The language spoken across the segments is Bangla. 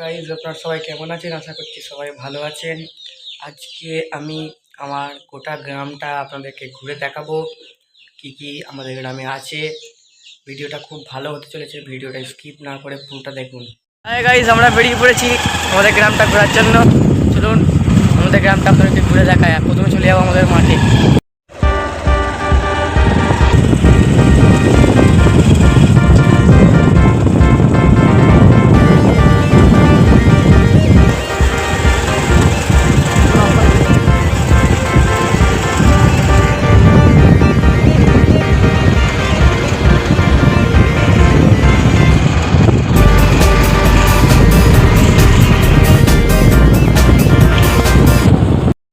গাইজ আপনারা সবাই কেমন আছেন? আশা করছি সবাই ভালো আছেন। আজকে আমি আমার গোটা গ্রামটা আপনাদেরকে ঘুরে দেখাবো, কি কি আমাদের গ্রামে আছে। ভিডিওটা খুব ভালো হতে চলেছে, ভিডিওটা স্কিপ না করে পুরোটা দেখুন। হ্যাঁ গাইজ আমরা বেরিয়ে পড়েছি আমাদের গ্রামটা ঘোরার জন্য। চলুন, আমাদের গ্রামটা আপনাদেরকে ঘুরে দেখায়। প্রথমে চলে যাব আমাদের মাঠে।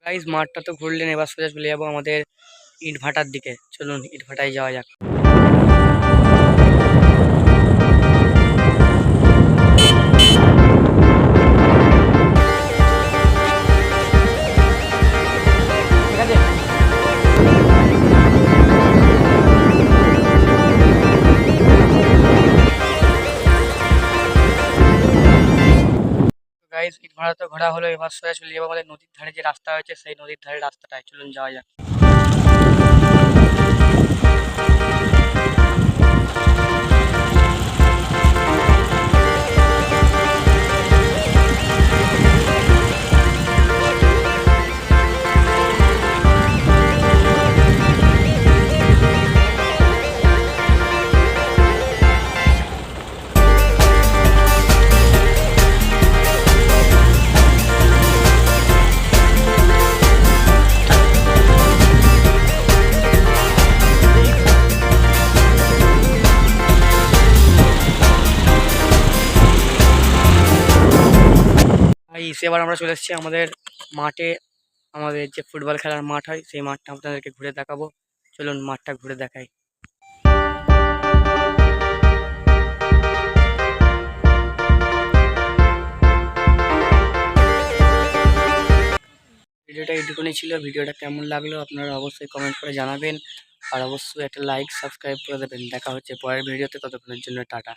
গাইজ মাঠটা তো ঘুরলেন, এবার সোজা চলে যাব আমাদের ইট ভাটার দিকে। চলুন ইট ভাটায় যাওয়া যাক। গাইজ ইট ভাড়া তো ঘোরা হলো, এবার সোজা চলে যাব আমাদের নদীর ধারে যে রাস্তা হয়েছে, সেই নদীর ধারে রাস্তাটায়। চলুন যাওয়া যাক। এই এবার আমরা চলে এসেছি আমাদের মাঠে। আমাদের যে ফুটবল খেলার মাঠ হয়, সেই মাঠটা আপনাদেরকে ঘুরে দেখাবো। চলুন মাঠটা ঘুরে দেখাই। ভিডিওটা এইটুকুনি ছিল। ভিডিওটা কেমন লাগল আপনারা অবশ্যই কমেন্ট করে জানাবেন। আর অবশ্যই একটা লাইক সাবস্ক্রাইব করে দেবেন। দেখা হচ্ছে পরের ভিডিওতে। ততক্ষণের জন্য টাটা।